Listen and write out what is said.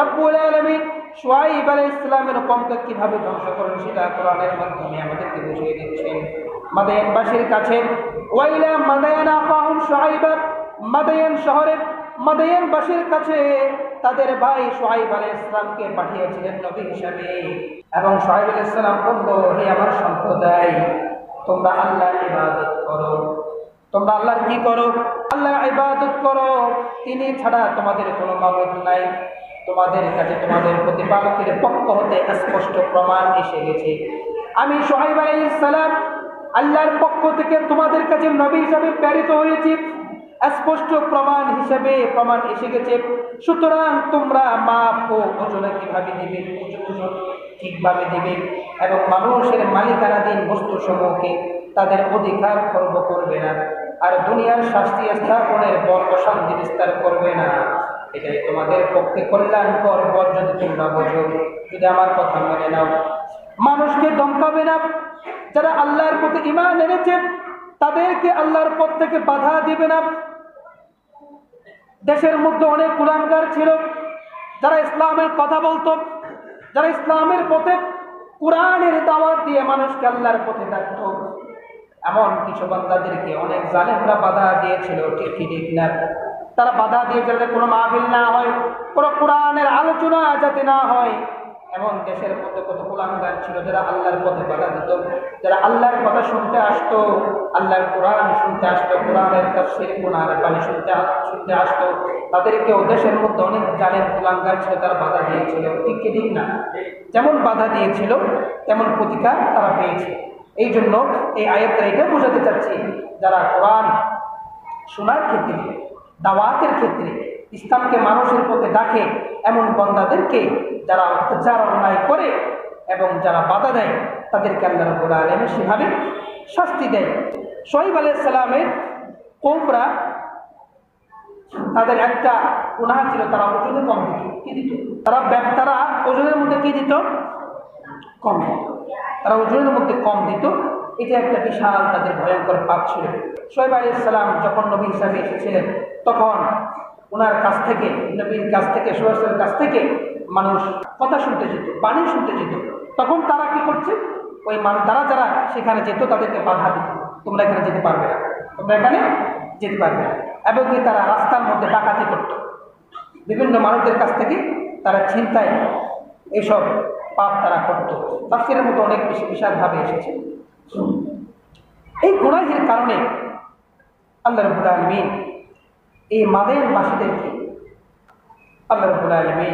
রব্বুল আলামিন শুআইব আলাইহিস সালামের কমকে কীভাবে ধ্বংস করেন সেটা কোরআনের মাধ্যমে আমাদেরকে বুঝিয়ে দিচ্ছেন। মাদায়ানবাসীর কাছে, ওয়াইলা মাদায়ান আকাহুম শুআইবা মাদায়ান শহরে মাদায়ানবাসীর কাছে তাদের ভাই শুআইব আলাইহিস সালামকে পাঠিয়েছিলেন নবী হিসাবে। এবং শুআইব আলাইহিস সালাম বলল, হে আমার সম্প্রদায়, তোমরা আল্লাহর ইবাদত করো। তোমরা আল্লাহর কি করো? আল্লাহর ইবাদত করো। তিনি ছাড়া তোমাদের কোনো মাবুদ নাই। তোমাদের কাছে তোমাদের প্রতিপালকের পক্ষ হতে স্পষ্ট প্রমাণ এসে গেছে। আমি সোহাইব আলাইহিস সালাম আল্লাহর পক্ষ থেকে তোমাদের কাছে নবী হিসাবে প্রেরিত হয়েছি। স্পষ্ট প্রমাণ হিসেবে প্রমাণ এসে গেছে। সুতরাং তোমরা মাপ ও ওজনে কীভাবে দিবে ঠিকভাবে দিবে এবং মানুষের মালিকানাধীন বস্তু সমূহকে তাদের অধিকার খর্ব করবে না। আর দুনিয়ার শাস্তি স্থাপনের বর অশান্তি বিস্তার করবে না। এটাই তোমাদের পক্ষে কল্যাণকর বর যদি তোমরা বোঝো, যদি আমার কথা মেনে নাও। মানুষকে দমকাবে না। যারা আল্লাহর প্রতি ইমান এনেছে, তাদেরকে আল্লাহর পথ থেকে বাধা দিবে না। দেশের মধ্যে অনেক কুলাঙ্গার ছিল। যারা ইসলামের কথা বলতো, যারা ইসলামের পথে কোরআনের দাওয়াত দিয়ে মানুষকে আল্লাহর পথে ডাকত, এমন কিছু বান্দাদেরকে অনেক জালেমরা বাধা দিয়েছিল ঠিক ঠিক না। তারা বাধা দিয়ে যাতে কোনো মাহফিল না হয়, কোনো কোরআনের আলোচনা যাতে না হয়। এমন দেশের মধ্যে কত কুলাঙ্গার ছিল, যারা আল্লাহর পথে বাধা দিত, যারা আল্লাহর কথা শুনতে আসতো, আল্লাহর কোরআন শুনতে আসতো, কোরআনের তাফসির, কোরআনের পানি শুনতে শুনতে আসতো। তাদেরকেও দেশের মধ্যে অনেক জালেম কুলাঙ্গার ছিল, তারা বাধা দিয়েছিল। ঠিক কি ঠিক না? যেমন বাধা দিয়েছিল, তেমন প্রতিকার তারা পেয়েছে। এই জন্য এই আয়াতটা এটা বোঝাতে চাচ্ছি, যারা কোরআন শোনার ক্ষেত্রে দাওয়াতের ক্ষেত্রে ইসলামকে মানুষের পথে ডাকে এমন বন্দাদেরকে যারা অত্যাচার, অন্যায় করে এবং যারা বাধা দেয়, তাদেরকে আল্লাহ রবুল আলমে সেভাবে শাস্তি দেয়। শহীদ আলাইসাল্লামের কোমরা তাদের একটা গুণাহ ছিল, তারা ওজনে কম দিত। কি দিত? তারা তারা ওজনের মধ্যে কি দিত? কম দিত। তারা ওজনের মধ্যে কম দিত। এটা একটা বিশাল তাদের ভয়ঙ্কর পাপ ছিল। সোহেব আলী যখন নবী হিসাবে এসেছিলেন তখন ওনার কাছ থেকে, নবীর কাছ থেকে সোহেবের কাছ থেকে মানুষ কথা শুনতে যেত, বাণী শুনতে যেত। তখন তারা কি করছে? ওই মানুষ যারা যারা সেখানে যেত, তাদেরকে বাধা দিত। তোমরা এখানে যেতে পারবে না। তোমরা এখানে যেতে পারবে না। এবং কি তারা রাস্তার মধ্যে ডাকাতি করত। বিভিন্ন মানুষদের কাছ থেকে তারা ছিনতাই এইসব পাপ তারা করত। তাফসিরের মতো অনেক বেশি বিশালভাবে এসেছে। এই গুণাহের কারণে আল্লাহ রবুল আলমিন এই মাদের বাসীদেরকে আল্লাহ রবুল আলমিন